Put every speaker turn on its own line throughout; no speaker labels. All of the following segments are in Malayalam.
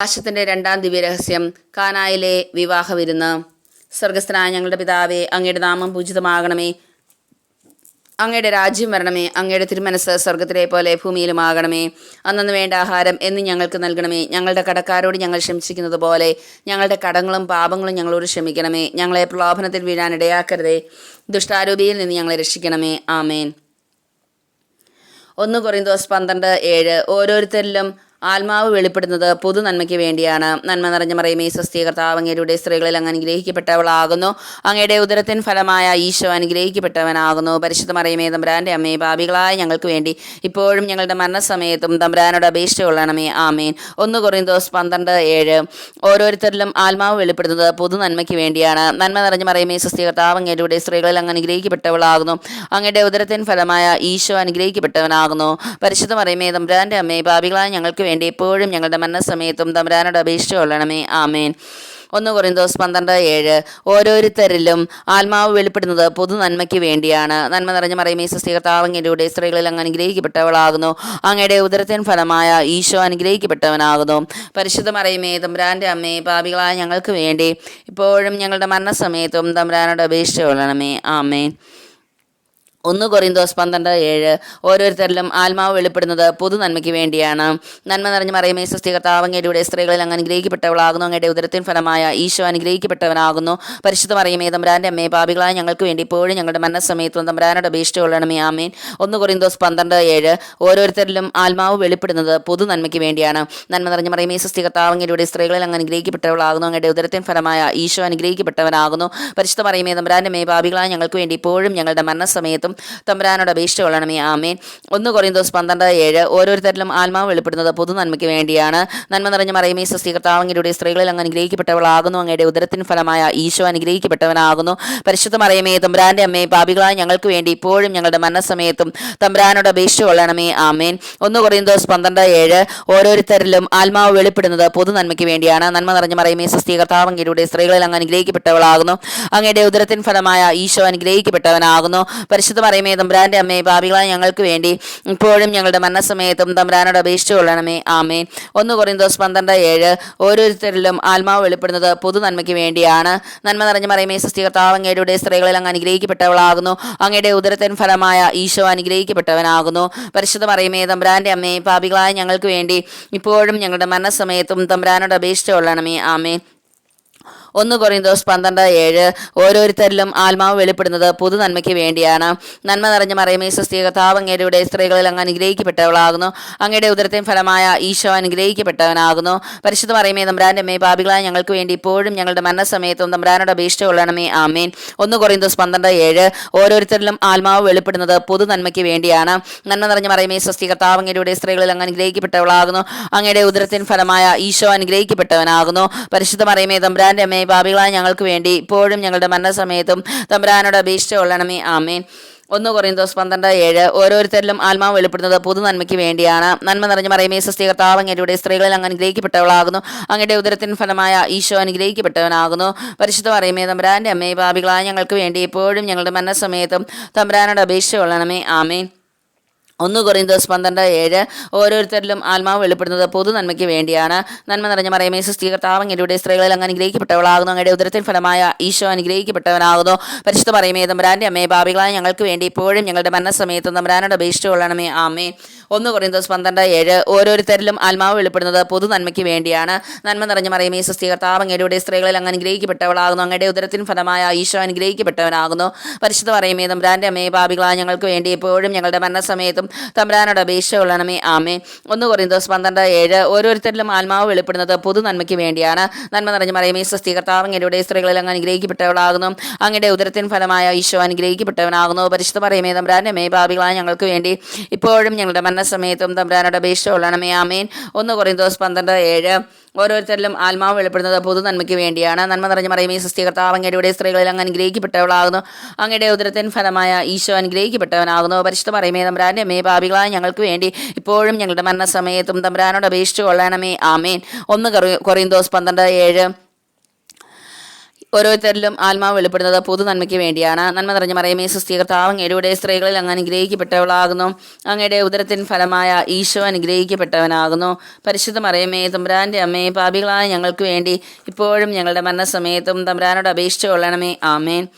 ആകാശത്തിന്റെ രണ്ടാം ദിവ്യ രഹസ്യം കാനായിലെ വിവാഹ വിരുന്ന് സ്വർഗസ്ഥനായ ഞങ്ങളുടെ പിതാവേ അങ്ങയുടെ നാമം പൂജിതമാകണമേ. അങ്ങയുടെ രാജ്യം വരണമേ അങ്ങയുടെ തിരുമനസ് സ്വർഗത്തിലെ പോലെ ഭൂമിയിലുമാകണമേ. അന്നു വേണ്ട ആഹാരം എന്ന് ഞങ്ങൾക്ക് നൽകണമേ. ഞങ്ങളുടെ കടക്കാരോട് ഞങ്ങൾ ക്ഷമിച്ചിരിക്കുന്നത് പോലെ ഞങ്ങളുടെ കടങ്ങളും പാപങ്ങളും ഞങ്ങളോട് ക്ഷമിക്കണമേ. ഞങ്ങളെ പ്രലോഭനത്തിൽ വീഴാൻ ഇടയാക്കരുതേ. ദുഷ്ടാരൂപിയിൽ നിന്ന് ഞങ്ങളെ രക്ഷിക്കണമേ. ആമേൻ. ഒന്ന് കൊറിന്തോസ് പന്ത്രണ്ട് ഏഴ്. ഓരോരുത്തരിലും ആത്മാവ് വെളിപ്പെടുന്നത് പൊതു നന്മയ്ക്ക് വേണ്ടിയാണ്. നന്മ നിറഞ്ഞ മറിയമേ സ്വസ്തി കർത്താവ് അങ്ങയുടെ സ്ത്രീകളിൽ അങ്ങ് അനുഗ്രഹിക്കപ്പെട്ടവളാകുന്നു. അങ്ങയുടെ ഉദരത്തിൻ ഫലമായ ഈശോ അനുഗ്രഹിക്കപ്പെട്ടവനാകുന്നു. പരിശുദ്ധ മറിയമേ തമ്പുരാന്റെ അമ്മേ പാപികളായ ഞങ്ങൾക്ക് വേണ്ടി ഇപ്പോഴും ഞങ്ങളുടെ മരണസമയത്തും തമ്പുരാനോട് അപേക്ഷ കൊള്ളണമേ. ആമേൻ. ഒന്ന് കൊറിന്തോസ് പന്ത്രണ്ട് ഏഴ്. ഓരോരുത്തരിലും ആത്മാവ് വെളിപ്പെടുന്നത് പൊതു നന്മയ്ക്ക് വേണ്ടിയാണ്. നന്മ നിറഞ്ഞ മറിയമേ സ്വസ്തി കർത്താവ് അങ്ങയുടെ സ്ത്രീകളിൽ അങ്ങ് അനുഗ്രഹിക്കപ്പെട്ടവളാകുന്നു. അങ്ങയുടെ ഉദരത്തിൻ ഫലമായ ഈശോ അനുഗ്രഹിക്കപ്പെട്ടവനാകുന്നു. പരിശുദ്ധ മറിയമേ തമ്പുരാന്റെ അമ്മയെ പാപികളായ ഞങ്ങൾക്ക് എപ്പോഴും ഞങ്ങളുടെ മരണസമയത്തും തമ്പുരാനോട് അപേക്ഷിച്ച് കൊള്ളണമേ. ആമേൻ. ഒന്ന് കുറിന്തോസ് പന്ത്രണ്ട് ഏഴ്. ഓരോരുത്തരിലും ആത്മാവ് വെളിപ്പെടുന്നത് പൊതു നന്മയ്ക്ക് വേണ്ടിയാണ്. നന്മ നിറഞ്ഞ മറിയമേ സ്വസ്തികർത്താവങ്ങിലൂടെ സ്ത്രീകളിൽ അങ്ങ് അനുഗ്രഹിക്കപ്പെട്ടവളാകുന്നു. അങ്ങയുടെ ഉദരത്തിൻ ഫലമായ ഈശോ അനുഗ്രഹിക്കപ്പെട്ടവനാകുന്നു. പരിശുദ്ധ മറിയമേ തമ്പ്രാന്റെ അമ്മേ പാപികളായ ഞങ്ങൾക്ക് വേണ്ടി ഇപ്പോഴും ഞങ്ങളുടെ മരണസമയത്തും തമ്പുരാനോട് അപേക്ഷിച്ചു കൊള്ളണമേ. ആമേൻ. ഒന്ന് കൊറിന്തോസ് പന്ത്രണ്ട് ഏഴ്. ഓരോരുത്തരിലും ആത്മാവ് വെളിപ്പെടുന്നത് പൊതു നന്മയ്ക്ക് വേണ്ടിയാണ്. നന്മ നിറഞ്ഞ മറിയമേ സ്വസ്തികർത്താവങ്ങയുടെ സ്ത്രീകളിൽ അങ്ങ് അനുഗ്രഹിക്കപ്പെട്ടവളാകുന്നു. അങ്ങയുടെ ഉദരത്തിൻ ഫലമായ ഈശോ അനുഗ്രഹിക്കപ്പെട്ടവനാകുന്നു. പരിശുദ്ധ മറിയമേ തമ്പുരാന്റെ അമ്മയെ പാപികളായ ഞങ്ങൾക്ക് വേണ്ടി ഇപ്പോഴും ഞങ്ങളുടെ മരണസമയത്തും തമ്പരാനോട് അപേക്ഷിച്ച് കൊള്ളണമേ. ആമേൻ. ഒന്ന് കൊറിന്തോസ് പന്ത്രണ്ട് ഏഴ്. ഓരോരുത്തരിലും ആത്മാവ് വെളിപ്പെടുന്നത് പൊതു നന്മയ്ക്ക് വേണ്ടിയാണ്. നന്മ നിറഞ്ഞ മറിയമേ സ്വസ്തികർത്താവങ്ങയുടെ സ്ത്രീകളിൽ അങ്ങ് അനുഗ്രഹിക്കപ്പെട്ടവളാകുന്നു. അങ്ങയുടെ ഉദരത്തിൻ ഫലമായ ഈശോ അനുഗ്രഹിക്കപ്പെട്ടവനാകുന്നു. പരിശുദ്ധ മറിയമേ തമ്പുരാന്റെ അമ്മയെ പാപികളായ ഞങ്ങൾക്ക് വേണ്ടി ഇപ്പോഴും ഞങ്ങളുടെ മരണസമയത്തും തമ്പുരാനോട് അപേക്ഷിച്ച് കൊള്ളണമേ. ആമേൻ. ഒന്ന് കൊറിന്തോസ് പന്ത്രണ്ട് ഏഴ്. ഓരോരുത്തരിലും ആത്മാവ് വെളിപ്പെടുന്നത് പൊതു നന്മയ്ക്ക് വേണ്ടിയാണ്. നന്മ നിറഞ്ഞ മറിയമേ സ്വസ്തികർത്താവങ്ങളുടെ സ്ത്രീകളിൽ അങ്ങ് അനുഗ്രഹിക്കപ്പെട്ടവളാകുന്നു. അങ്ങയുടെ ഉദരത്തിന് ഫലമായ ഈശോ അനുഗ്രഹിക്കപ്പെട്ടവനാകുന്നു. പരിശുദ്ധ മറിയമേ തമ്പുരാന്റെ അമ്മേ പാപികളായ ഞങ്ങൾക്ക് വേണ്ടി ഇപ്പോഴും ഞങ്ങളുടെ മരണസമയത്തും തമ്പുരാനോട് അപേക്ഷിച്ച് കൊള്ളണമേ. ആമേൻ. ഒന്ന് കൊറിന്തോസ് പന്ത്രണ്ട് ഏഴ്. ഓരോരുത്തരിലും ആത്മാവ് വെളിപ്പെടുന്നത് പൊതു നന്മയ്ക്ക് വേണ്ടിയാണ്. നന്മ നിറഞ്ഞ മറിയമേ സ്വസ്തികർത്താവങ്ങളുടെ സ്ത്രീകളിൽ അങ്ങ് അനുഗ്രഹിക്കപ്പെട്ടവളാകുന്നു. അങ്ങയുടെ ഉദരത്തിന് ഫലമായ ഈശോ അനുഗ്രഹിക്കപ്പെട്ടവനാകുന്നു. പരിശുദ്ധ മറിയമേ തമ്പ്രാന്റെ അമ്മേ പാപികളായ ഞങ്ങൾക്ക് വേണ്ടി ഇപ്പോഴും ഞങ്ങളുടെ മരണസമയത്തും തമ്പ്രാനോട് അപേക്ഷിച്ചു കൊള്ളണമേ. ആമേ ഒന്ന് കൊറിന്തോസ് പന്ത്രണ്ട് ഏഴ്. ഓരോരുത്തരിലും ആത്മാവ് വെളിപ്പെടുന്നത് പൊതു നന്മയ്ക്ക് വേണ്ടിയാണ്. നന്മ നിറഞ്ഞ മറിയമേ സൃഷ്ടികർത്താവങ്ങയുടെ സ്ത്രീകളിൽ അങ്ങ് അനുഗ്രഹിക്കപ്പെട്ടവളാകുന്നു. അങ്ങയുടെ ഉദരത്തിൻ ഫലമായ ഈശോ അനുഗ്രഹിക്കപ്പെട്ടവനാകുന്നു. പരിശുദ്ധ മറിയമേ തമ്പ്രാന്റെ അമ്മേ പാപികളായ ഞങ്ങൾക്ക് വേണ്ടി ഇപ്പോഴും ഞങ്ങളുടെ മരണസമയത്തും തമ്പ്രാനോട് അപേക്ഷിച്ചു കൊള്ളണമേ. ആമേൻ. ഒന്ന് കൊറിന്തോസ് പന്ത്രണ്ട് ഏഴ്. ഓരോരുത്തരിലും ആത്മാവ് വെളിപ്പെടുന്നത് പൊതു നന്മയ്ക്ക് വേണ്ടിയാണ്. നന്മ നിറഞ്ഞ മറിയമേ സ്വസ്തികത്താവങ്ങയുടെ സ്ത്രീകളിൽ അങ്ങ് അനുഗ്രഹിക്കപ്പെട്ടവളാകുന്നു. അങ്ങയുടെ ഉദരത്തെയും ഫലമായ ഈശോ അനുഗ്രഹിക്കപ്പെട്ടവനാകുന്നു. പരിശുദ്ധ മറിയമേ തമ്പ്രാന്റെ അമ്മേ പാപികളായ ഞങ്ങൾക്ക് വേണ്ടി ഇപ്പോഴും ഞങ്ങളുടെ മരണസമയത്തും തമ്പ്രാനോട് അപേക്ഷ കൊള്ളണമേ. ആമേൻ. ഒന്ന് കൊറിന്തോസ് പന്ത്രണ്ട് ഏഴ്. ഓരോരുത്തരിലും ആത്മാവ് വെളിപ്പെടുന്നത് പൊതു നന്മയ്ക്ക് വേണ്ടിയാണ്. നന്മ നിറഞ്ഞ മറിയമേ സ്വസ്തികത്താവങ്ങയുടെ സ്ത്രീകളിൽ അങ്ങ് അനുഗ്രഹിക്കപ്പെട്ടവളാകുന്നു. അങ്ങയുടെ ഉദരത്തിൻ ഫലമായ ഈശോ അനുഗ്രഹിക്കപ്പെട്ടവനാകുന്നു. പരിശുദ്ധ മറിയമേ തമ്പ്രാന്റെ പാപികളായ ഞങ്ങൾക്ക് വേണ്ടി ഇപ്പോഴും ഞങ്ങളുടെ മരണസമയത്തും തമ്പരാനോട് അപേക്ഷിച്ച് കൊള്ളണമേ. ആമേൻ. ഒന്ന് കൊറിന്തോസ് പന്ത്രണ്ട് ഏഴ്. ഓരോരുത്തരിലും ആത്മാവ് വെളിപ്പെടുന്നത് പൊതു നന്മയ്ക്ക് വേണ്ടിയാണ്. നന്മ നിറഞ്ഞ മറിയമേ സ്വസ്തികർത്താവങ്ങയുടെ സ്ത്രീകളിൽ അങ്ങ് അനുഗ്രഹിക്കപ്പെട്ടവളാകുന്നു. അങ്ങയുടെ ഉദരത്തിന് ഫലമായ ഈശോ അനുഗ്രഹിക്കപ്പെട്ടവനാകുന്നു. പരിശുദ്ധ മറിയമേ തമ്പരാന്റെ അമ്മയെ പാപികളായ ഞങ്ങൾക്ക് വേണ്ടി എപ്പോഴും ഞങ്ങളുടെ മരണസമയത്തും തമ്പരാനോട് അപേക്ഷ കൊള്ളണമേ. ആമേൻ. ഒന്ന് കുറയും ദിവസം പന്ത്രണ്ട് ഏഴ്. ഓരോരുത്തരിലും ആത്മാവ് വെളിപ്പെടുന്നത് പൊതു നന്മയ്ക്ക് വേണ്ടിയാണ്. നന്മ നിറഞ്ഞ മറിയമേ സ്ത്രീകർത്താവങ്ങളുടെ സ്ത്രീകളിൽ അങ്ങ് അനുഗ്രഹിക്കപ്പെട്ടവളാകുന്നു. അങ്ങയുടെ ഉദരത്തിൽ ഫലമായ ഈശോ അനുഗ്രഹിക്കപ്പെട്ടവനാകുന്നു. പരിശുദ്ധ മറിയമേ തമ്പുരാന്റെ അമ്മേ ഭാവികളായ ഞങ്ങൾക്ക് വേണ്ടി ഇപ്പോഴും ഞങ്ങളുടെ മരണസമയത്ത് തമ്പുരാനോട് അപേക്ഷിച്ചു കൊള്ളണമേ. ആമേ ഒന്ന് കുറയും ദിവസം പന്ത്രണ്ട് ഏഴ്. ഓരോരുത്തരിലും ആത്മാവ് വെളിപ്പെടുന്നത് പൊതു നന്മയ്ക്ക് വേണ്ടിയാണ്. നന്മ നിറഞ്ഞ മറിയമേ സ്ത്രീകർത്താവങ്ങളുടെ സ്ത്രീകളിൽ അങ്ങ് അനുഗ്രഹിക്കപ്പെട്ടവളാകുന്നു. അങ്ങയുടെ ഉദരത്തിൽ ഫലമായ ഈശോ അനുഗ്രഹിക്കപ്പെട്ടവനാകുന്നു. പരിശുദ്ധ മറിയമേ തമ്പുരാന്റെ അമ്മേ ഭാവികളായ ഞങ്ങൾക്ക് വേണ്ടി ഇപ്പോഴും ഞങ്ങളുടെ മരണസമയത്തും തമ്പുരാനോട് അപേക്ഷ കൊള്ളണമേ ആമേ ഒന്ന് കൊറിന്തോസ് പന്ത്രണ്ട് ഏഴ് ഓരോരുത്തരിലും ആത്മാവ് വെളിപ്പെടുന്നത് പൊതു നന്മയ്ക്ക് വേണ്ടിയാണ്. നന്മ നിറഞ്ഞ മറിയമേ അങ്ങയുടെ സ്ത്രീകളിൽ അങ്ങ് അനുഗ്രഹിക്കപ്പെട്ടവളാകുന്നു. അങ്ങയുടെ ഉദരത്തിൻ ഫലമായ ഈശോ അനുഗ്രഹിക്കപ്പെട്ടവനാകുന്നു. പരിശുദ്ധ പറയുമേ തമ്പരാന്റെ മേ ഭാവികളായ ഞങ്ങൾക്ക് വേണ്ടി ഇപ്പോഴും ഞങ്ങളുടെ മരണസമയത്തും തമ്പരാനോട് അപേക്ഷ കൊള്ളണമേ ആമേൻ. ഒന്ന് കൊറിന്തോസ് പന്ത്രണ്ട് ഏഴ് ഓരോരുത്തരിലും ആത്മാവ് വെളിപ്പെടുന്നത് പൊതു നന്മയ്ക്ക് വേണ്ടിയാണ്. നന്മ നിറഞ്ഞ മറിയമേ സൃഷ്ടികർത്താവ് അങ്ങയുടെ സ്ത്രീകളിൽ അങ്ങ് അനുഗ്രഹിക്കപ്പെട്ടവളാകുന്നു. അങ്ങയുടെ ഉദരത്തിൻ ഫലമായ ഈശോ അനുഗ്രഹിക്കപ്പെട്ടവനാകുന്നു. പരിശുദ്ധ പറയുമേ തമ്പുരാന്റെ അമ്മേ പാപികളായ ഞങ്ങൾക്ക് വേണ്ടി ഇപ്പോഴും ഞങ്ങളുടെ മരണസമയത്തും തമ്പരാനോട് അപേക്ഷിച്ചു കൊള്ളണമേ. ആമേൻ. ഒന്ന് കൊറി- കൊറിന്തോസ് പന്ത്രണ്ട് ഏഴ്. ഓരോരുത്തരിലും ആത്മാവ് വെളിപ്പെടുന്നത് പൊതു നന്മയ്ക്ക് വേണ്ടിയാണ്. നന്മ നിറഞ്ഞ മറിയമേ സുസ്ഥീകർത്താവ് അങ്ങയുടെ സ്ത്രീകളിൽ അങ്ങ് അനുഗ്രഹിക്കപ്പെട്ടവളാകുന്നു. അങ്ങയുടെ ഉദരത്തിൻ ഫലമായ ഈശോ അനുഗ്രഹിക്കപ്പെട്ടവനാകുന്നു. പരിശുദ്ധ മറിയമേ തമ്പ്രാന്റെ അമ്മയെ പാപികളായ ഞങ്ങൾക്ക് വേണ്ടി ഇപ്പോഴും ഞങ്ങളുടെ മരണസമയത്തും തമ്പുരാനോട് അപേക്ഷിച്ചു കൊള്ളണമേ. ആമേൻ.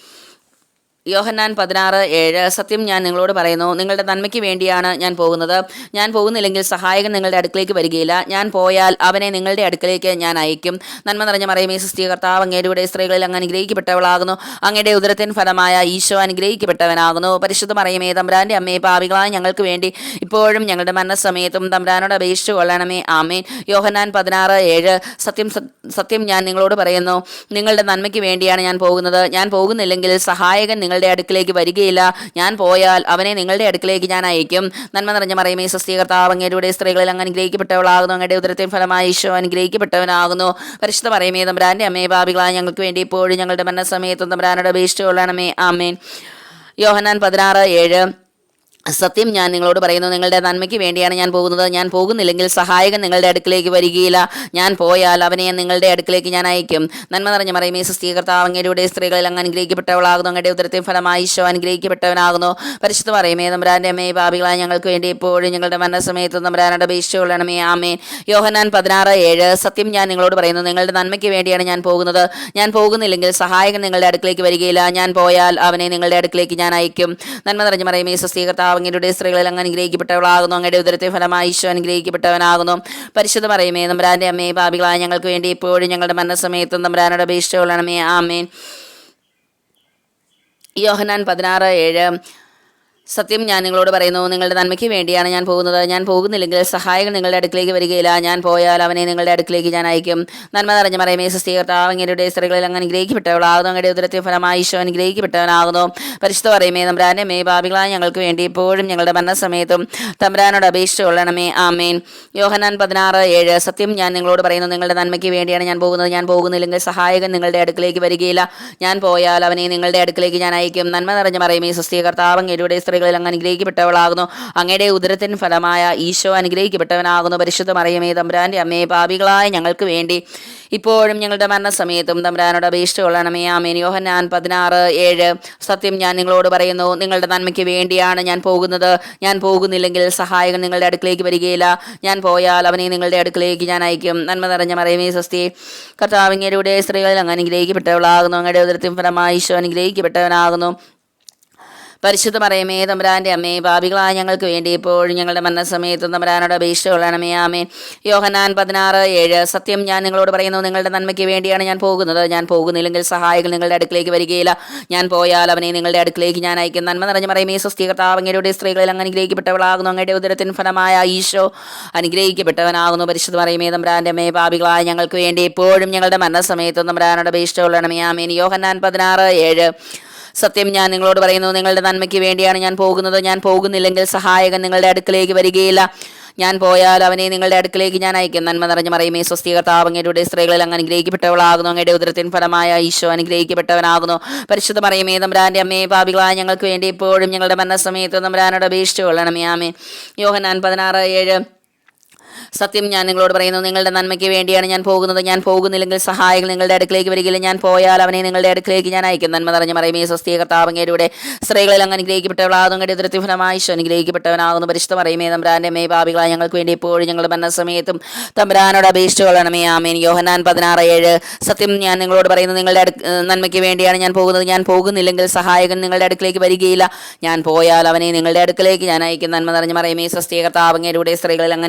യോഹന്നാൻ പതിനാറ് ഏഴ്. സത്യം ഞാൻ നിങ്ങളോട് പറയുന്നു നിങ്ങളുടെ നന്മയ്ക്ക് വേണ്ടിയാണ് ഞാൻ പോകുന്നത്. ഞാൻ പോകുന്നില്ലെങ്കിൽ സഹായകൻ നിങ്ങളുടെ അടുക്കിലേക്ക് വരികയില്ല. ഞാൻ പോയാൽ അവനെ നിങ്ങളുടെ അടുക്കിലേക്ക് ഞാൻ അയക്കും. നന്മ നിറഞ്ഞ മറിയമേ സുസ്ഥീ കർത്താവ് അങ്ങയുടെ സ്ത്രീകളിൽ അങ്ങ് അനുഗ്രഹിക്കപ്പെട്ടവളാകുന്നു. അങ്ങയുടെ ഉദരത്തിൻ ഫലമായ ഈശോ അനുഗ്രഹിക്കപ്പെട്ടവനാകുന്നു. പരിശുദ്ധ മറിയമേ തമ്പ്രാന്റെ അമ്മയെ പാവികളായ ഞങ്ങൾക്ക് വേണ്ടി ഇപ്പോഴും ഞങ്ങളുടെ മരണസമയത്തും തമ്പ്രാനോട് അപേക്ഷിച്ചു കൊള്ളണമേ. ആമേൻ. യോഹന്നാൻ പതിനാറ് ഏഴ്. സത്യം സത്യം ഞാൻ നിങ്ങളോട് പറയുന്നു നിങ്ങളുടെ നന്മയ്ക്ക് വേണ്ടിയാണ് ഞാൻ പോകുന്നത്. ഞാൻ പോകുന്നില്ലെങ്കിൽ സഹായകൻ നിങ്ങളുടെ അടുക്കിലേക്ക് വരികയില്ല. ഞാൻ പോയാൽ അവനെ നിങ്ങളുടെ അടുക്കിലേക്ക് ഞാൻ അയക്കും. നന്മ നിറഞ്ഞ മറിയമേ സസ്തീകർത്താവ് അങ്ങയുടെ സ്ത്രീകളിൽ അങ്ങ് അനുഗ്രഹിക്കപ്പെട്ടവളാകുന്നു. അങ്ങയുടെ ഉദരത്തെയും ഫലമായി ഈശോ അനുഗ്രഹിക്കപ്പെട്ടവനാകുന്നു. പരിശുദ്ധ മറിയമേ തമ്പുരാന്റെ അമ്മയെ ഭാവികളായ ഞങ്ങൾക്ക് വേണ്ടി ഇപ്പോഴും ഞങ്ങളുടെ മരണസമയത്തും തമ്പുരാനോട് അപേക്ഷിച്ചു കൊള്ളണമേ ആമേൻ. യോഹനാൻ പതിനാറ് ഏഴ്. സത്യം ഞാൻ നിങ്ങളോട് പറയുന്നു നിങ്ങളുടെ നന്മയ്ക്ക് വേണ്ടിയാണ് ഞാൻ പോകുന്നത്. ഞാൻ പോകുന്നില്ലെങ്കിൽ സഹായകൻ നിങ്ങളുടെ അടുക്കിലേക്ക് വരികയില്ല. ഞാൻ പോയാൽ അവനെ നിങ്ങളുടെ അടുക്കിലേക്ക് ഞാൻ അയക്കും. നന്മ നിറഞ്ഞ മറിയമേ സ്ത്രീകർത്താവ് അങ്ങയുടെ സ്ത്രീകളിൽ അങ്ങ് അനുഗ്രഹിക്കപ്പെട്ടവളാകുന്നു. അങ്ങയുടെ ഉദരത്തെ ഫലമായി ഈശോ അനുഗ്രഹിക്കപ്പെട്ടവനാകുന്നു. പരിശുദ്ധ പറയുമേ നമ്പരാന്റെ അമ്മയെ പാപികളായ ഞങ്ങൾക്ക് വേണ്ടി എപ്പോഴും ഞങ്ങളുടെ മരണസമയത്ത് നമ്പരാനുടെ അപേക്ഷിച്ചു ആമേ യോഹനാൻ പതിനാറ് ഏഴ്. സത്യം ഞാൻ നിങ്ങളോട് പറയുന്നു നിങ്ങളുടെ നന്മയ്ക്ക് വേണ്ടിയാണ് ഞാൻ പോകുന്നത്. ഞാൻ പോകുന്നില്ലെങ്കിൽ സഹായകൻ നിങ്ങളുടെ അടുക്കിലേക്ക് വരികയില്ല. ഞാൻ പോയാൽ അവനെ നിങ്ങളുടെ അടുക്കിലേക്ക് ഞാൻ അയക്കും. നന്മ നിറഞ്ഞ മറിയമേ സുസ്ഥീകർത്താവ് അങ്ങയുടെ സ്ത്രീകളിൽ അങ്ങ് അനുഗ്രഹിക്കപ്പെട്ടവളാകുന്നു. അങ്ങയുടെ ഉദരത്തെ ഫലമായി ഈശോ അനുഗ്രഹിക്കപ്പെട്ടവനാകുന്നു. പരിശുദ്ധ പറയുമേ തമ്പുരാന്റെ അമ്മയെ പാപികളായ ഞങ്ങൾക്ക് വേണ്ടി ഇപ്പോഴും ഞങ്ങളുടെ മരണസമയത്തും നമ്പ്രാനോട് അപേക്ഷിച്ചു കൊള്ളണമേ ആമേൻ. യോഹനാൻ പതിനാറ് ഏഴ്. സത്യം ഞാൻ നിങ്ങളോട് പറയുന്നു നിങ്ങളുടെ നന്മയ്ക്ക് വേണ്ടിയാണ് ഞാൻ പോകുന്നത്. ഞാൻ പോകുന്നില്ലെങ്കിൽ സഹായകൻ നിങ്ങളുടെ അടുക്കിലേക്ക് വരികയില്ല. ഞാൻ പോയാൽ അവനെ നിങ്ങളുടെ അടുക്കിലേക്ക് ഞാൻ അയക്കും. നന്മ നിറഞ്ഞ മറിയമേ സുസ്ഥീകർത്താവ് അങ്ങയുടെ സ്ത്രീകളിൽ അങ്ങ് അനുഗ്രഹിക്കപ്പെട്ടവളാകുന്നു. അങ്ങയുടെ ഉദരത്തെ ഫലമായി ഈശോ അനുഗ്രഹിക്കപ്പെട്ടവനാകുന്നു. പരിശുദ്ധ പറയുമേ തമ്പ്രാനമേ ഭാവികളായ ഞങ്ങൾക്ക് വേണ്ടി ഇപ്പോഴും ഞങ്ങളുടെ മരണസമയത്തും തമ്പ്രാനോട് അപേക്ഷ കൊള്ളണമേ. ആമേൻ. യോഹനാൻ പതിനാറ് ഏഴ്. സത്യം ഞാൻ നിങ്ങളോട് പറയുന്നു നിങ്ങളുടെ നന്മയ്ക്ക് വേണ്ടിയാണ് ഞാൻ പോകുന്നത്. ഞാൻ പോകുന്നില്ലെങ്കിൽ സഹായകൻ നിങ്ങളുടെ അടുക്കിലേക്ക് വരികയില്ല. ഞാൻ പോയാൽ അവനെ നിങ്ങളുടെ അടുക്കിലേക്ക് ഞാൻ അയക്കും. നന്മ നിറഞ്ഞ മറിയമേ സുസ്ഥീകർത്താവ് അങ്ങയുടെ സ്ത്രീകളിൽ അങ്ങ് അനുഗ്രഹിക്കപ്പെട്ടവളാകുന്നു. അങ്ങയുടെ ഉദരത്തിന് ഫലമായ ഈശോ അനുഗ്രഹിക്കപ്പെട്ടവനാകുന്നു. പരിശുദ്ധ മറിയമേ തമ്പ്രാന്റെ അമ്മയെ പാപികളായ ഞങ്ങൾക്ക് വേണ്ടി. ഇപ്പോഴും ഞങ്ങളുടെ മരണസമയത്തും തമ്പ്രാനോട് അപേക്ഷിച്ച് കൊള്ളണമേ. ആമേൻ. യോഹന്നാൻ പതിനാറ് ഏഴ്. സത്യം ഞാൻ നിങ്ങളോട് പറയുന്നു. നിങ്ങളുടെ നന്മയ്ക്ക് വേണ്ടിയാണ് ഞാൻ പോകുന്നത്. ഞാൻ പോകുന്നില്ലെങ്കിൽ സഹായകൻ നിങ്ങളുടെ അടുക്കിലേക്ക് വരികയില്ല. ഞാൻ പോയാൽ അവനെ നിങ്ങളുടെ അടുക്കിലേക്ക് ഞാൻ അയക്കും. നന്മ നിറഞ്ഞ മറിയമേ സ്വസ്തി കർത്താവിങ്ങരുടെ സ്ത്രീകളിൽ അങ്ങ് അനുഗ്രഹിക്കപ്പെട്ടവളാകുന്നു. അങ്ങയുടെ ഉദരത്തിൻ ഫലമായി ഈശോ അനുഗ്രഹിക്കപ്പെട്ടവനാകുന്നു. പരിശുദ്ധ മറിയമേ തമ്പരാന്റെ അമ്മേ പാപികളായ ഞങ്ങൾക്ക് വേണ്ടി ഇപ്പോഴും ഞങ്ങളുടെ മരണസമയത്തും തമ്പുരാനോട് അപേക്ഷ കൊള്ളണമേ ആമേ യോഹനാൻ പതിനാറ് ഏഴ്. സത്യം ഞാൻ നിങ്ങളോട് പറയുന്നു നിങ്ങളുടെ നന്മയ്ക്ക് വേണ്ടിയാണ് ഞാൻ പോകുന്നത്. ഞാൻ പോകുന്നില്ലെങ്കിൽ സഹായികൾ നിങ്ങളുടെ അടുക്കിലേക്ക് വരികയില്ല. ഞാൻ പോയാൽ അവനെ നിങ്ങളുടെ അടുക്കിലേക്ക് ഞാൻ അയക്കും. നന്മ നിറഞ്ഞ മറിയമേ സ്വസ്തികർത്താവ് അങ്ങയുടെ സ്ത്രീകളിൽ അങ്ങ് അനുഗ്രഹിക്കപ്പെട്ടവളാകുന്നു. അങ്ങയുടെ ഉദരത്തിന് ഫലമായ ഈശോ അനുഗ്രഹിക്കപ്പെട്ടവനാകുന്നു. പരിശുദ്ധ മറിയമേ തമ്പരാന്റെ അമ്മേ പാപികളായ ഞങ്ങൾക്ക് വേണ്ടി ഇപ്പോഴും ഞങ്ങളുടെ മരണസമയത്തും തമ്പുരാനോട് അപേക്ഷ കൊള്ളണമേ ആമേൻ. യോഹന്നാൻ പതിനാറ് ഏഴ്. സത്യം ഞാൻ നിങ്ങളോട് പറയുന്നു നിങ്ങളുടെ നന്മയ്ക്ക് വേണ്ടിയാണ് ഞാൻ പോകുന്നത്. ഞാൻ പോകുന്നില്ലെങ്കിൽ സഹായകൻ നിങ്ങളുടെ അടുക്കിലേക്ക് വരികയില്ല. ഞാൻ പോയാൽ അവനെ നിങ്ങളുടെ അടുക്കിലേക്ക് ഞാൻ അയക്കും. നന്മ നിറഞ്ഞ മറിയുമേ സ്വസ്തികർത്താവ് അങ്ങയുടെ സ്ത്രീകളിൽ അങ്ങ് അനുഗ്രഹിക്കപ്പെട്ടവളാകുന്നു. അങ്ങയുടെ ഉദരത്തിൻ ഫലമായ ഈശോ അനുഗ്രഹിക്കപ്പെട്ടവനാകുന്നു. പരിശുദ്ധ മറിയുമേ തമ്പുരാന്റെ അമ്മയെ പാപികളായ ഞങ്ങൾക്ക് വേണ്ടി ഇപ്പോഴും ഞങ്ങളുടെ മരണസമയത്ത് തമ്പുരാനോട് അപേക്ഷിച്ചു കൊള്ളണമേ. ആമേ യോഹനാൻ പതിനാറ് ഏഴ്. സത്യം ഞാൻ നിങ്ങളോട് പറയുന്നു നിങ്ങളുടെ നന്മയ്ക്ക് വേണ്ടിയാണ് ഞാൻ പോകുന്നത്. ഞാൻ പോകുന്നില്ലെങ്കിൽ സഹായികൾ നിങ്ങളുടെ അടുക്കിലേക്ക് വരികയില്ല. ഞാൻ പോയാൽ അവനെ നിങ്ങളുടെ അടുക്കിലേക്ക് ഞാൻ അയക്കും. നന്മ നിറഞ്ഞ മറിയുമേ സ്വസ്തി കർത്താവങ്ങയുടെ സ്ത്രീകളിൽ അങ്ങ് അനുഗ്രഹിക്കപ്പെട്ടവളാകും അങ്ങയുടെ തൃപ്തിഫലമായി അനുഗ്രഹിക്കപ്പെട്ടവനാകുന്നു പരിശുദ്ധ പറയുമേ തമ്പ്രാന്റെ മേ പാപികളായ ഞങ്ങൾക്ക് വേണ്ടി എപ്പോഴും ഞങ്ങളുടെ മരണസമയത്തും തമ്പ്രാനോട് അപേക്ഷിച്ചു കൊള്ളണമേ ആമീൻ. യോഹനാൻ പതിനാറ് ഏഴ്. സത്യം ഞാൻ നിങ്ങളോട് പറയുന്നു നിങ്ങളുടെ നന്മയ്ക്ക് വേണ്ടിയാണ് ഞാൻ പോകുന്നത്. ഞാൻ പോകുന്നില്ലെങ്കിൽ സഹായകൻ നിങ്ങളുടെ അടുക്കിലേക്ക് വരികയില്ല. ഞാൻ പോയാൽ അവനെ നിങ്ങളുടെ അടുക്കിലേക്ക് ഞാൻ അയക്കും. നന്മ നിറഞ്ഞ പറയുമേ സ്വസ്തി കർത്താവങ്ങയുടെ സ്ത്രീകളിൽ അങ്ങ്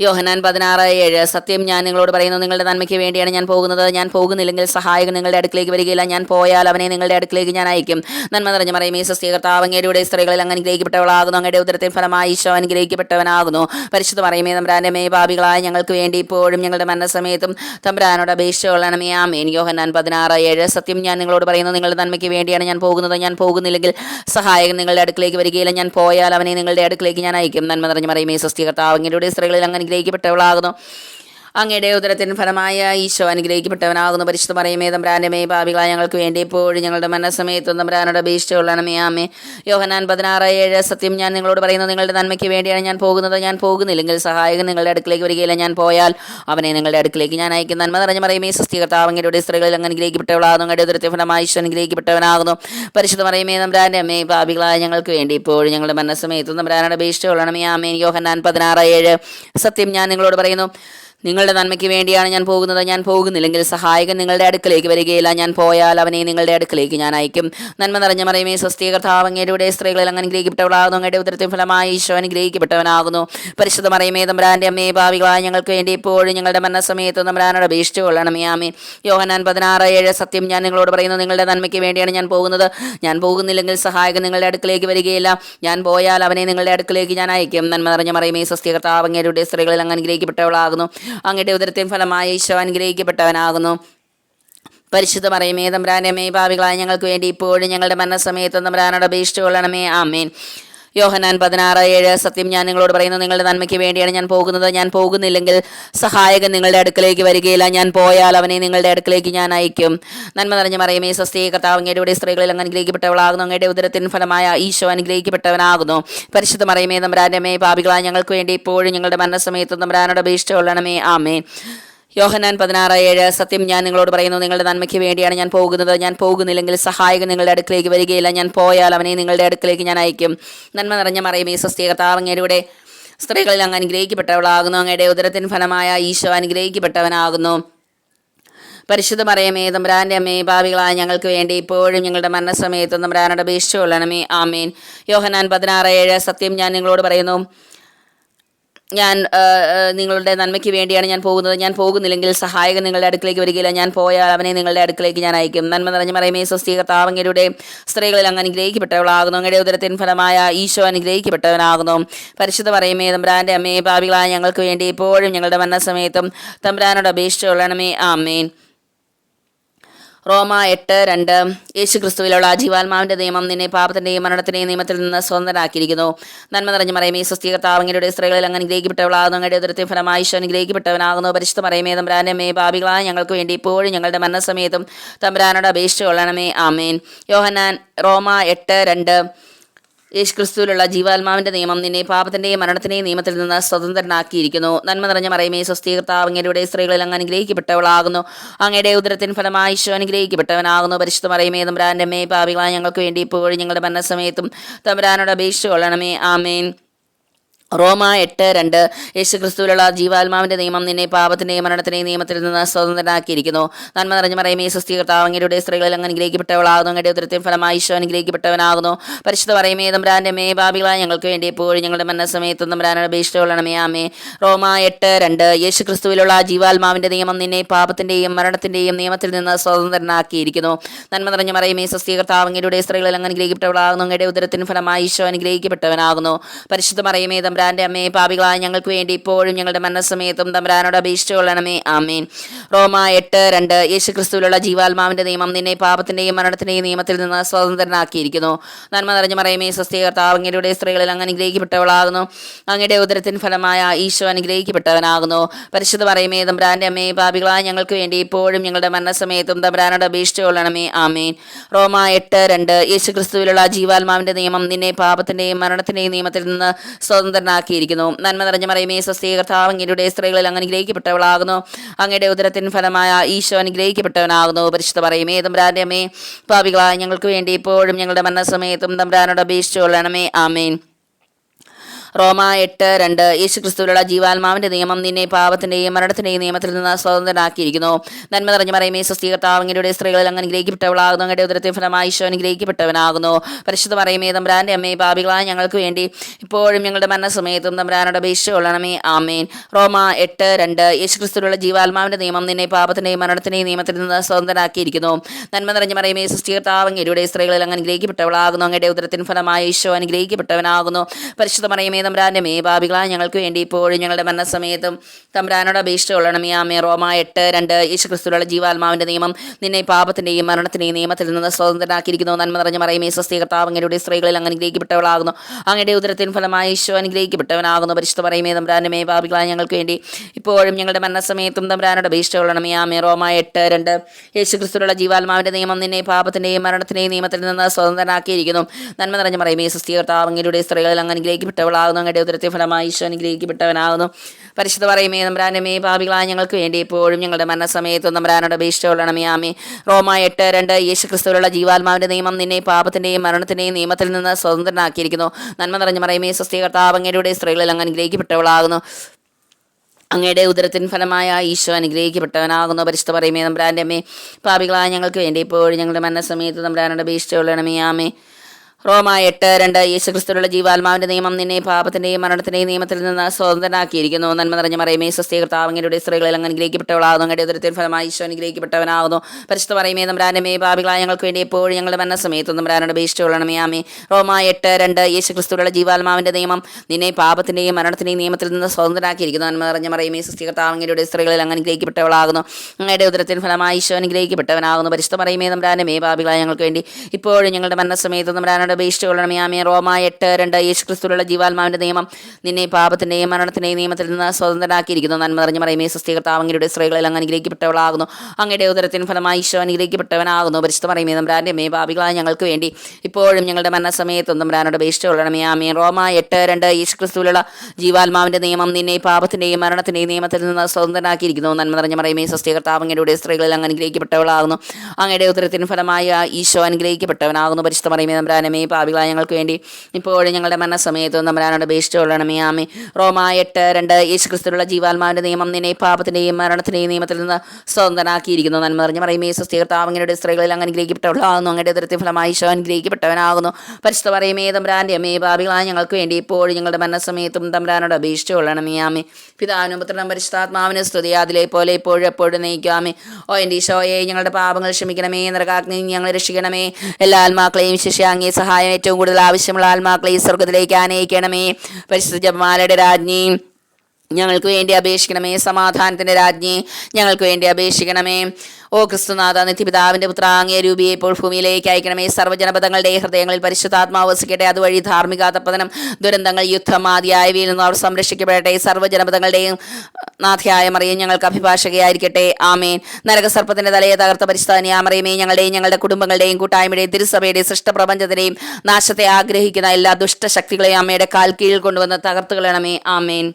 യോഹനാൻ പതിനാറ് ഏഴ് സത്യം ഞാൻ നിങ്ങളോട് പറയുന്നു നിങ്ങളുടെ നന്മയ്ക്ക് വേണ്ടിയാണ് ഞാൻ പോകുന്നത്. ഞാൻ പോകുന്നില്ലെങ്കിൽ സഹായകൻ നിങ്ങളുടെ അടുക്കിലേക്ക് വരികയില്ല. ഞാൻ പോയാൽ അവനെ നിങ്ങളുടെ അടുക്കിലേക്ക് ഞാൻ അയക്കും. നന്മ നിറഞ്ഞ മറിയമേ കർത്താവ് അങ്ങയുടെ സ്ത്രീകളിൽ അങ്ങ് അനുഗ്രഹിക്കപ്പെട്ടവളാകുന്നു. അങ്ങയുടെ ഉദരത്തിൽ ഫലമായി ഈശോ അനുഗ്രഹിക്കപ്പെട്ടവനാകുന്നു. പരിശുദ്ധ പറയുമേ തമ്പ്രാനമേ മേ പാപികളായ ഞങ്ങൾക്ക് വേണ്ടി ഇപ്പോഴും ഞങ്ങളുടെ മരണസമയത്തും തമ്പ്രാനോട് അപേക്ഷ കൊള്ളണമേ ആമേൻ. യോഹനാൻ പതിനാറ് ഏഴ് സത്യം ഞാൻ നിങ്ങളോട് പറയുന്നു നിങ്ങളുടെ നന്മയ്ക്ക് വേണ്ടിയാണ് ഞാൻ പോകുന്നത്. ഞാൻ പോകുന്നില്ലെങ്കിൽ സഹായകൻ നിങ്ങളുടെ അടുക്കിലേക്ക് വരികയില്ല. ഞാൻ പോയാൽ അവനെ നിങ്ങളുടെ അടുക്കിലേക്ക് ഞാൻ അയക്കും. നന്മ നിറഞ്ഞ മറിയമേ സ്വസ്തികർത്താവ് അങ്ങയുടെ സ്ത്രീകളിൽ അനുഗ്രഹിക്കപ്പെട്ടവളാകുന്നു അങ്ങയുടെ ഉദരത്തിന് ഫലമായ ഈശോ അനുഗ്രഹിക്കപ്പെട്ടവനാകുന്നു. പരിശുദ്ധ പറയുമേ തമ്പ്രാന്റെമേ പാപികളായ ഞങ്ങൾക്ക് വേണ്ടി ഇപ്പോഴും ഞങ്ങളുടെ മനസ്സമയത്തും തമ്പ്രാനോട് അപേക്ഷിച്ചുകൊള്ളണമേ. ആമേ യോഹനാൻ പതിനാറ് ഏഴ് സത്യം ഞാൻ നിങ്ങളോട് പറയുന്നത് നിങ്ങളുടെ നന്മയ്ക്ക് വേണ്ടിയാണ് ഞാൻ പോകുന്നത് ഞാൻ പോകുന്നില്ലെങ്കിൽ സഹായകൻ നിങ്ങളുടെ അടുക്കിലേക്ക് വരികയില്ല ഞാൻ പോയാൽ അവനെ നിങ്ങളുടെ അടുക്കിലേക്ക് ഞാൻ അയക്കും. നന്മ നിറഞ്ഞ പറയുമേ സസ്തികർത്താവ് അങ്ങയുടെ സ്ത്രീകളിൽ അങ്ങ് അനുഗ്രഹിക്കപ്പെട്ടവളാകുന്നു അങ്ങയുടെ ഉദരത്തിന് ഫലമായ ഈശോ അനുഗ്രഹിക്കപ്പെട്ടവനാകുന്നു. പരിശുദ്ധ പറയുമേ തമ്പ്രാന്റെ അമ്മേ പാപികളായ ഞങ്ങൾക്ക് വേണ്ടി ഇപ്പോഴും ഞങ്ങളുടെ മനസ്സമയത്തും തമ്പ്രാനോട് അപേക്ഷിച്ചുകൊള്ളണമേ. ആമേ യോഹനാൻ പതിനാറ് ഏഴ് സത്യം ഞാൻ നിങ്ങളോട് പറയുന്നു നിങ്ങളുടെ നന്മയ്ക്ക് വേണ്ടിയാണ് ഞാൻ പോകുന്നത്. ഞാൻ പോകുന്നില്ലെങ്കിൽ സഹായകൻ നിങ്ങളുടെ അടുക്കലേക്ക് വരികയില്ല. ഞാൻ പോയാൽ അവനെ നിങ്ങളുടെ അടുക്കലേക്ക് ഞാൻ അയക്കും. നന്മ നിറഞ്ഞ മറിയമേ അങ്ങയുടെ സ്ത്രീകളിൽ അങ്ങനെ ഗ്രഹിക്കപ്പെട്ടവളാകുന്നു അങ്ങയുടെ ഉത്തരത്തിൽ ഫലമായി ഈശോ അനുഗ്രഹിക്കപ്പെട്ടവനാകുന്നു. പരിശുദ്ധ മറിയമേ തമ്പ്രാന്റെ അമ്മയെ ഭാവികളായ ഞങ്ങൾക്ക് വേണ്ടി ഇപ്പോഴും ഞങ്ങളുടെ മരണസമയത്ത് തമ്പ്രാനോട് അപേക്ഷിച്ചു കൊള്ളണമേ ആമേ യോഹനാൻ പതിനാറ് ഏഴ് സത്യം ഞാൻ നിങ്ങളോട് പറയുന്നു. നിങ്ങളുടെ നന്മയ്ക്ക് വേണ്ടിയാണ് ഞാൻ പോകുന്നത്. ഞാൻ പോകുന്നില്ലെങ്കിൽ സഹായകൻ നിങ്ങളുടെ അടുക്കലേക്ക് വരികയില്ല. ഞാൻ പോയാൽ അവനെ നിങ്ങളുടെ അടുക്കലേക്ക് ഞാൻ അയക്കും. നന്മ നിറഞ്ഞ മറിയമേ അങ്ങയുടെ സ്ത്രീകളിൽ അങ്ങനെ അനുഗ്രഹിക്കപ്പെട്ടവളാകുന്നു. അങ്ങയുടെ ഉദരത്തിൻ ഫലമായ ഈശോ അനുഗ്രഹിക്കപ്പെട്ടവനാകുന്നു. പരിശുദ്ധ മറിയമേ തമ്പ്രാനമേ ഭാവികളായ ഞങ്ങൾക്ക് വേണ്ടി ഇപ്പോഴും ഞങ്ങളുടെ മരണസമയത്ത് തമ്പ്രാനോട് അപേക്ഷിച്ചു കൊള്ളണമേ. ആമേൻ. യോഹനാൻ പതിനാറ് ഏഴ് സത്യം ഞാൻ നിങ്ങളോട് പറയുന്നത് നിങ്ങളുടെ നന്മയ്ക്ക് വേണ്ടിയാണ് ഞാൻ പോകുന്നത്. ഞാൻ പോകുന്നില്ലെങ്കിൽ സഹായകൻ നിങ്ങളുടെ അടുക്കലേക്ക് വരികയില്ല. ഞാൻ പോയാൽ അവനെ നിങ്ങളുടെ അടുക്കലേക്ക് ഞാൻ അയക്കും. നന്മ നിറഞ്ഞ മറിയമേ സസ്തി കർത്താവ് അങ്ങയുടെ സ്ത്രീകളിൽ അങ്ങ് അനുഗ്രഹിക്കപ്പെട്ടവളാകുന്നു. അങ്ങയുടെ ഉദരത്തിന് ഫലമായ ഈശോ അനുഗ്രഹിക്കപ്പെട്ടവനാകുന്നു. പരിശുദ്ധ മറിയമേ തമ്പ്രാന്റെമേ പാപികളായ ഞങ്ങൾക്ക് വേണ്ടി ഇപ്പോഴും ഞങ്ങളുടെ മരണസമയത്ത് തമ്പ്രാനോട് അപേക്ഷിച്ചു ആമേ യോഹനാൻ പതിനാറ് ഏഴ് സത്യം ഞാൻ നിങ്ങളോട് പറയുന്നു നിങ്ങളുടെ നന്മയ്ക്ക് വേണ്ടിയാണ് ഞാൻ പോകുന്നത്. ഞാൻ പോകുന്നില്ലെങ്കിൽ സഹായകൻ നിങ്ങളുടെ അടുക്കിലേക്ക് വരികയില്ല. ഞാൻ പോയാൽ അവനെ നിങ്ങളുടെ അടുക്കിലേക്ക് ഞാൻ അയക്കും. നന്മ നിറഞ്ഞ മറിയമേ സ്വസ്ഥീകർത്താവങ്ങയുടെ സ്ത്രീകളിൽ അങ്ങ് അനുഗ്രഹിക്കപ്പെട്ടവളാകുന്നു. അങ്ങയുടെ ഉദരത്തിന് ഫലമായ ഈശോ അനുഗ്രഹിക്കപ്പെട്ടവനാകുന്നു. പരിശുദ്ധ മറിയമേ തമ്പുരാന്റെ അമ്മേ ഭാവികളായ ഞങ്ങൾക്ക് വേണ്ടി ഇപ്പോഴും ഞങ്ങളുടെ മരണസമയത്ത് തമ്പുരാനോട് അപേക്ഷിച്ചു കൊള്ളണമേ. ആമേൻ. യോഹനാൻ പതിനാറ് ഏഴ് സത്യം ഞാൻ നിങ്ങളോട് പറയുന്നു ഞാൻ നിങ്ങളുടെ നന്മയ്ക്ക് വേണ്ടിയാണ് ഞാൻ പോകുന്നത്. ഞാൻ പോകുന്നില്ലെങ്കിൽ സഹായകൻ നിങ്ങളുടെ അടുക്കിലേക്ക് വരികയില്ല. ഞാൻ പോയാൽ അവനെ നിങ്ങളുടെ അടുക്കിലേക്ക് ഞാൻ അയക്കും. നന്മ നിറഞ്ഞ മറിയമേ സ്വസ്ഥീകർത്താവങ്ങയുടെ സ്ത്രീകളിൽ അങ്ങ് അനുഗ്രഹിക്കപ്പെട്ടവളാകുന്നു. അങ്ങയുടെ ഉദരത്തിൻ ഫലമായ ഈശോ അനുഗ്രഹിക്കപ്പെട്ടവനാകുന്നു. പരിശുദ്ധ പറയുമേ തമ്പ്രാന്റെ അമ്മയെ പാപികളായ ഞങ്ങൾക്ക് വേണ്ടി ഇപ്പോഴും ഞങ്ങളുടെ സമയത്തും തമ്പ്രാനോട് അപേക്ഷിച്ചു കൊള്ളണമേ. ആമേൻ. റോമ എട്ട് രണ്ട്. യേശു ക്രിസ്തുവിലുള്ള ജീവാത്മാവിന്റെ നിയമം നിന്നെ പാപത്തിന്റെയും മരണത്തിന്റെയും നിയമത്തിൽ നിന്ന് സ്വതന്ത്രനാക്കിയിരിക്കുന്നു. നന്മ നിറഞ്ഞു മറയമേ സ്വസ്ഥീകർത്താവങ്ങളുടെ സ്ത്രീകളിൽ അങ്ങനെ ഗ്രഹിക്കപ്പെട്ടവളാകുന്നു ഉദരത്തെ ഫലമായി ഈശോ ഗ്രഹിക്കപ്പെട്ടവനാകുന്നു പരിശുദ്ധ മറയമേ തമ്പ്രാനമേ പാപികളായ ഞങ്ങൾക്ക് വേണ്ടി ഇപ്പോഴും ഞങ്ങളുടെ മരണസമയത്തും തമ്പ്രാനോട് അപേക്ഷിച്ചു കൊള്ളണമേ. ആമേൻ. യോഹനാൻ റോമ എട്ട് രണ്ട്. യേശു ക്രിസ്തുവിലുള്ള ജീവാത്മാവിന്റെ നിയമം നിന്നെ പാപത്തിന്റെയും മരണത്തിന്റെയും നിയമത്തിൽ നിന്ന് സ്വതന്ത്രനാക്കിയിരിക്കുന്നു. നന്മ നിറഞ്ഞ മറയമേ സ്വസ്ഥീകർത്താവ് അങ്ങയുടെ സ്ത്രീകളിൽ അങ്ങ് അനുഗ്രഹിക്കപ്പെട്ടവളാകുന്നു. അങ്ങയുടെ ഉദരത്തിൻ ഫലമായി ഈശോ അനുഗ്രഹിക്കപ്പെട്ടവനാകുന്നു. പരിശുദ്ധ മറയമേ തമ്പുരാന്റെ മേ പാപികളായ ഞങ്ങൾക്ക് വേണ്ടി ഇപ്പോഴും ഞങ്ങളുടെ മരണസമയത്തും തമ്പുരാനോട് അപേക്ഷിച്ചു കൊള്ളണമേ. ആമേൻ. റോമ എട്ട് രണ്ട്. യേശു ക്രിസ്തുവിലുള്ള ജീവാത്മാവിന്റെ നിയമം നിന്നെ പാപത്തിന്റെയും മരണത്തിന്റെയും നിയമത്തിൽ നിന്ന് സ്വതന്ത്രനാക്കിയിരിക്കുന്നു. നന്മ നിറഞ്ഞ മറയമേ അങ്ങയുടെ സ്ത്രീകളിൽ അങ്ങ് അനുഗ്രഹിക്കപ്പെട്ടവളാകുന്നു. അങ്ങയുടെ ഉദരത്തിൻ ഫലമായി ഈശോ അനുഗ്രഹിക്കപ്പെട്ടവനാകുന്നു. പരിശുദ്ധ പറയുമേ തമ്പ്രാന്റെ മേ പാപികളായ ഞങ്ങൾക്ക് വേണ്ടി എപ്പോഴും ഞങ്ങളുടെ മനസ്സമയത്ത് തമ്പുരാനോട് അപേക്ഷിച്ചുകൊള്ളണമേ ആമേ റോമ എട്ട് രണ്ട്. യേശു ക്രിസ്തുവിലുള്ള ജീവാത്മാവിന്റെ നിയമം നിന്നെ പാപത്തിന്റെയും മരണത്തിന്റെയും നിയമത്തിൽ നിന്ന് സ്വതന്ത്രനാക്കിയിരിക്കുന്നു. നന്മ നിറഞ്ഞ പറയുമേ അങ്ങയുടെ സ്ത്രീകളിൽ അങ്ങ് അനുഗ്രഹിക്കപ്പെട്ടവളാകുന്നു. അങ്ങയുടെ ഉത്തരത്തിന് ഫലമായി ഈശോ അനുഗ്രഹിക്കപ്പെട്ടവനാകുന്നു. പരിശുദ്ധ മറയമേ തമ്പുരാന്റെ അമ്മേ പാപികളായ ഞങ്ങൾക്ക് വേണ്ടി ഇപ്പോഴും ഞങ്ങളുടെ മരണസമയത്തും തമ്പുരാനോട് അപേക്ഷിച്ചു കൊള്ളണമേ. ആമേൻ. റോമ എട്ട് രണ്ട്. യേശു ക്രിസ്തുവിലുള്ള ജീവാത്മാവിന്റെ നിയമം നിന്നെ പാപത്തിന്റെയും മരണത്തിന്റെയും നിയമത്തിൽ നിന്ന് സ്വതന്ത്രനാക്കിയിരിക്കുന്നു. നന്മ നിറഞ്ഞു മറയമേ സ്വസ്ഥീകർത്താവ് അങ്ങയുടെ സ്ത്രീകളിൽ അങ്ങ് അനുഗ്രഹിക്കപ്പെട്ടവളാകുന്നു. അങ്ങയുടെ ഉദരത്തിൻ ഫലമായ ഈശോ അനുഗ്രഹിക്കപ്പെട്ടവനാകുന്നു. പരിശുദ്ധ മറയമേ തമ്പുരാന്റെ അമ്മേ പാപികളായ ഞങ്ങൾക്ക് വേണ്ടി ഇപ്പോഴും ഞങ്ങളുടെ മരണസമയത്തും തമ്പുരാനോട് അപേക്ഷിച്ചു കൊള്ളണമേ. ആമേൻ. റോമ എട്ട് രണ്ട്. യേശു ക്രിസ്തുവിലുള്ള ജീവാത്മാവിന്റെ നിയമം നിന്നെ പാപത്തിന്റെയും മരണത്തിന്റെയും നിയമത്തിൽ നിന്ന് സ്വതന്ത്രനാക്കിയിരിക്കുന്നു നന്മ നിറഞ്ഞ മറിയമേ സ്വസ്ഥീകർത്താവ് അങ്ങയുടെ സ്ത്രീകളിൽ അങ്ങ് അനുഗ്രഹിക്കപ്പെട്ടവളാകുന്നു അങ്ങയുടെ ഉദരത്തിൻ ഫലമായ ഈശോ അനുഗ്രഹിക്കപ്പെട്ടവനാകുന്നു. പരിശുദ്ധ പറയുമേ തമ്പ്രാന്റെ അമ്മേ പാപികളായ ഞങ്ങൾക്ക് വേണ്ടി ഇപ്പോഴും ഞങ്ങളുടെ മരണസമയത്തും തമ്പ്രാനോട് അപേക്ഷിച്ചു കൊള്ളണമേ. ആമേൻ. റോമ എട്ട് രണ്ട്. യേശു ക്രിസ്തുവിലുള്ള ജീവാത്മാവിന്റെ നിയമം നിന്നെ പാപത്തിന്റെയും മരണത്തിന്റെയും നിയമത്തിൽ നിന്ന് സ്വതന്ത്രനാക്കിയിരിക്കുന്നു. നന്മ നിറഞ്ഞ മറയമേ സ്വസ്ഥീകർത്താവങ്ങയുടെ സ്ത്രീകളിൽ അങ്ങ് അനുഗ്രഹിക്കപ്പെട്ടവളാകുന്നു. അങ്ങയുടെ ഉദരത്തെ ഫലമായി ഈശോ അനുഗ്രഹിക്കപ്പെട്ടവനാകുന്നു. പരിശുദ്ധ പറയുമേ തമ്പ്രാന്റെ അമ്മേ പാപികളായ ഞങ്ങൾക്ക് വേണ്ടി ഇപ്പോഴും ഞങ്ങളുടെ മരണസമയത്തും തമ്പ്രാനോട് അപേക്ഷ കൊള്ളണമേ. ആമേൻ. റോമ എട്ട് രണ്ട്. യേശു ക്രിസ്തുവിലുള്ള ജീവാത്മാവിന്റെ നിയമം നിന്നെ പാപത്തിന്റെയും മരണത്തിന്റെയും നിയമത്തിൽ നിന്ന് സ്വതന്ത്രനാക്കിയിരിക്കുന്നു. നന്മ നിറഞ്ഞ മറയമേ സ്വസ്ഥീകർത്താവങ്ങയുടെ സ്ത്രീകളിൽ അങ്ങ് അനുഗ്രഹിക്കപ്പെട്ടവളാകുന്നു. അങ്ങയുടെ ഉദരത്തിന് ഫലമായി ഈശോ അനുഗ്രഹിക്കപ്പെട്ടവനാകുന്നു. പരിശുദ്ധ തമ്പുരാന്റെ മേ പാപികളായ ഞങ്ങൾക്ക് വേണ്ടി ഇപ്പോഴും ഞങ്ങളുടെ മരണസമയത്തും തമ്പുരാനോട് അപേക്ഷ കൊള്ളണമേ. ആമേ റോമ എട്ട് രണ്ട്. യേശു ക്രിസ്തുവിലുള്ള ജീവാത്മാവിന്റെ നിയമം നിന്നെ പാപത്തിന്റെയും മരണത്തിന്റെയും നിയമത്തിൽ നിന്ന് സ്വതന്ത്രനാക്കിയിരിക്കുന്നു. നന്മ നിറഞ്ഞ മറിയമേ. സ്വസ്തി കർത്താവ് അങ്ങയുടെ സ്ത്രീകളിൽ അങ്ങ് അനുഗ്രഹിക്കപ്പെട്ടവളാകുന്നു. അങ്ങയുടെ ഉദരത്തിൻ ഫലമായി ഈശോ അനുഗ്രഹിക്കപ്പെട്ടവനാകുന്നു. പരിശുദ്ധ തമ്പുരാന്റെ മേ പാപികളായ ഞങ്ങൾക്ക് വേണ്ടി ഇപ്പോഴും ഞങ്ങളുടെ മരണസമയത്തും തമ്പുരാനോട് അപേക്ഷ കൊള്ളണമേ. ആമേ റോമ എട്ട് രണ്ട്. യേശു ക്രിസ്തുവിലുള്ള ജീവാത്മാവിന്റെ നിയമം നിന്നെ പാപത്തിന്റെയും മരണത്തിന്റെയും നിയമത്തിൽ നിന്ന് സ്വതന്ത്രനാക്കിയിരിക്കുന്നു. നന്മ നിറഞ്ഞ മറിയമേ. സ്വസ്തി കർത്താവ് അങ്ങയുടെ സ്ത്രീകളിൽ അങ്ങ് അനുഗ്രഹിക്കപ്പെട്ടവളാകുന്നു. അങ്ങയുടെ ഉദരത്തെ ഫലമായി ഈശോ അനുഗ്രഹിക്കപ്പെട്ടവനാകുന്നു. പരിശുദ്ധ പറയുമേ നമ്പ്രാനമേ പാപികളായ ഞങ്ങൾക്ക് വേണ്ടി എപ്പോഴും ഞങ്ങളുടെ മരണസമയത്തും നമ്പ്രാനോട് അപേക്ഷിച്ചുകൊള്ളണമേ ആമേ റോമ എട്ട് രണ്ട് യേശു ക്രിസ്തുവിലുള്ള ജീവാത്മാവിന്റെ നിയമം നിന്നെ പാപത്തിന്റെയും മരണത്തിന്റെയും നിയമത്തിൽ നിന്ന് സ്വതന്ത്രനാക്കിയിരിക്കുന്നു. നന്മ നിറഞ്ഞ പറയുമേ സ്വസ്തി കർത്താവ് അങ്ങയുടെ സ്ത്രീകളിൽ അങ്ങ് അനുഗ്രഹിക്കപ്പെട്ടവളാകുന്നു. അങ്ങയുടെ ഉദരത്തിൻ ഫലമായ ഈശോ അനുഗ്രഹിക്കപ്പെട്ടവനാകുന്നു. പരിശുദ്ധ പറയുമേ നമ്പ്രാന്റെ അമ്മേ പാപികളായ ഞങ്ങൾക്ക് വേണ്ടി ഇപ്പോഴും ഞങ്ങളുടെ മരണസമയത്ത് നമ്പ്രാനോട് അപേക്ഷിച്ചുകൊള്ളണമേ ആമേ റോമ എട്ട് രണ്ട് യേശുക്രിസ്തുവിലുള്ള ജീവാത്മാവിന്റെ നിയമം നിന്നെ പാപത്തിന്റെയും മരണത്തിന്റെയും നിയമത്തിൽ നിന്ന് സ്വതന്ത്രനാക്കിയിരിക്കുന്നു. നന്മ നിറഞ്ഞ മറയമേ സ്വസ്തി കർത്താവങ്ങളുടെ സ്ത്രീകളിൽ അങ്ങ് അനുഗ്രഹിക്കപ്പെട്ടവളാകുന്നു. അങ്ങയുടെ ഉദരത്തിൽ ഫലമായി ഈശോ അനുഗ്രഹിക്കപ്പെട്ടവനാകുന്നു. പരിശുദ്ധ പറയുമേ നമ്പ്രാനമേ പാപികളായ ഞങ്ങൾക്ക് വേണ്ടി എപ്പോഴും ഞങ്ങളുടെ മരണസമയത്ത് ബേസ്റ്റ് അപേക്ഷിച്ചുകൊള്ളണമേ. ആമേ റോമ എട്ട് രണ്ട് യേശുക്രിസ്തുവിലുള്ള ജീവാത്മാവിന്റെ നിയമം നിന്നെ പാപത്തിന്റെയും മരണത്തിന്റെയും നിയമത്തിൽ നിന്ന് സ്വതന്ത്രനാക്കിയിരിക്കുന്നു. നന്മ നിറഞ്ഞ മറയമേ സ്വസ്തി കർത്താവങ്ങളുടെ സ്ത്രീകളിൽ അങ്ങ് അനുഗ്രഹിക്കപ്പെട്ടവളാകുന്നു. അങ്ങയുടെ ഉദരത്തിൽ ഫലമായി ഈശോ അനുഗ്രഹിക്കപ്പെട്ടവനാകുന്നു. പരിശുദ്ധ പറയുമേ നമ്പ്രാനമേ പാപികളായ ഞങ്ങൾക്ക് വേണ്ടി ഇപ്പോഴും ഞങ്ങളുടെ മരണസമയത്ത് നമ്രാനോട് അപേക്ഷിച്ചു കൊള്ളണമേ റോമ എട്ട് രണ്ട്. യേശു ക്രിസ്തുവിലുള്ള ജീവാത്മാവിന്റെ നിയമം നിന്നെ പാപത്തിന്റെയും മരണത്തിന്റെയും നിയമത്തിൽ നിന്ന് സ്വതന്ത്രനാക്കിയിരിക്കുന്നു. നന്മ നിറഞ്ഞ പറയുമേ സ്വസ്തി കർത്താവങ്ങളുടെ സ്ത്രീകളിൽ അങ്ങ് അനുഗ്രഹിക്കപ്പെട്ടവളാകുന്നു. അങ്ങയുടെ ഉദരത്തിന് ഫലമായി ഈശോ അനുഗ്രഹിക്കപ്പെട്ടവനാകുന്നു. പരിശുദ്ധ പറയുമേ നമ്പ്രാന്റെ മേ ഭാവികളായ ഞങ്ങൾക്ക് വേണ്ടി ഇപ്പോഴും ഞങ്ങളുടെ മരണസമയത്തും നമ്പ്രാനോട് അപേക്ഷിച്ചു കൊള്ളണമേ റോമ എട്ട് രണ്ട്. യേശു ക്രിസ്തുവിലുള്ള ജീവാത്മാവിന്റെ നിയമം നിന്നെ പാപത്തിന്റെയും മരണത്തിന്റെയും നിയമത്തിൽ നിന്ന് സ്വതന്ത്രനാക്കിയിരിക്കുന്നു. നന്മ നിറഞ്ഞ മറയമേ സ്വസ്തി കർത്താവങ്ങളുടെ സ്ത്രീകളിൽ അങ്ങ് അനുഗ്രഹിക്കപ്പെട്ടവളാകുന്നു. അങ്ങയുടെ ഉദരത്തിന് ഫലമായ ഈശോ അനുഗ്രഹിക്കപ്പെട്ടവനാകുന്നു. പരിശുദ്ധ പറയുമേ നമ്രാനമേ പാപികളായ ഞങ്ങൾക്ക് വേണ്ടി. ഇപ്പോഴും ഞങ്ങളുടെ മരണസമയത്തും നമ്രാനോട് അപേക്ഷിച്ചു കൊള്ളണമേ ആമേ. റോമ എട്ട് രണ്ട് യേശു ക്രിസ്തുവിലുള്ള ജീവാത്മാവിന്റെ നിയമം നിന്നെ പാപത്തിന്റെയും മരണത്തിന്റെയും നിയമത്തിൽ നിന്ന് സ്വതന്ത്രനാക്കിയിരിക്കുന്നു നന്മ നിറഞ്ഞ മറയമേ സ്വസ്തി കർത്താവങ്ങളുടെ സ്ത്രീകളിൽ അങ്ങ് അനുഗ്രഹിക്കപ്പെട്ടവളാകുന്നു അങ്ങയുടെ ഉദരത്തിൽ ഫലമായി ഈശോ അനുഗ്രഹിക്കപ്പെട്ടവനാകുന്നു. പരിശുദ്ധ പറയുമേ തമ്പ്രാന്റെ അമ്മേ പാപികളായ ഞങ്ങൾക്ക് വേണ്ടി ഇപ്പോഴും ഞങ്ങളുടെ മരണസമയത്തും തമ്പ്രാനോട് അപേക്ഷിച്ചു കൊള്ളണമേ ആമേ. പിതാവിനും പുത്രനും പരിശുദ്ധാത്മാവിന് സ്തുതി അതിലെ പോലെ ഇപ്പോഴും എപ്പോഴും നയിക്കാമേ ഓ എന്റെ ഈശോയെ ഞങ്ങളുടെ പാപങ്ങൾ ക്ഷമിക്കണമേ നരകാഗ്നി ഞങ്ങളെ രക്ഷിക്കണമേ. എല്ലാ ആത്മാക്കളെയും ശിഷ്യാങ്ങിയ സഹായം ഏറ്റവും കൂടുതൽ ആവശ്യമുള്ള ആത്മാക്കളെ ഈ സ്വർഗത്തിലേക്ക് ആനയിക്കണമേ. പരിശുദ്ധ ജപമാലയുടെ രാജ്ഞി ഞങ്ങൾക്ക് വേണ്ടി അപേക്ഷിക്കണമേ. സമാധാനത്തിന്റെ രാജ്ഞി ഞങ്ങൾക്ക് വേണ്ടി അപേക്ഷിക്കണമേ. ഓ ക്രിസ്തുനാഥ നിത്യപിതാവിന്റെ പുത്രാങ്ങിയ രൂപിയെ ഇപ്പോൾ ഭൂമിയിലേക്ക് അയക്കണമേ. സർവജനപദങ്ങളുടെ ഹൃദയങ്ങളിൽ പരിശുദ്ധാത്മാവ് വസിക്കട്ടെ. അതുവഴി ധാർമ്മികാതപ്പതനം ദുരന്തങ്ങൾ യുദ്ധം ആദിയായവയിൽ നിന്ന് അവർ സംരക്ഷിക്കപ്പെടട്ടെ. സർവജനപദങ്ങളുടെയും നാഥയായ മറിയും ഞങ്ങൾക്ക് അഭിഭാഷകയായിരിക്കട്ടെ. ആമേൻ. നരകസർപ്പത്തിന്റെ തലയെ തകർത്ത പരിശുദ്ധാനിയാമറിയമേ ഞങ്ങളുടെയും ഞങ്ങളുടെ കുടുംബങ്ങളുടെയും കൂട്ടായ്മയുടെയും തിരുസഭയുടെയും സൃഷ്ടപ്രപഞ്ചത്തിന്റെയും നാശത്തെ ആഗ്രഹിക്കുന്ന എല്ലാ ദുഷ്ടശക്തികളെയും അമ്മയുടെ കാൽ കീഴിൽ കൊണ്ടുവന്ന് തകർത്തുകളണമേ ആമേൻ.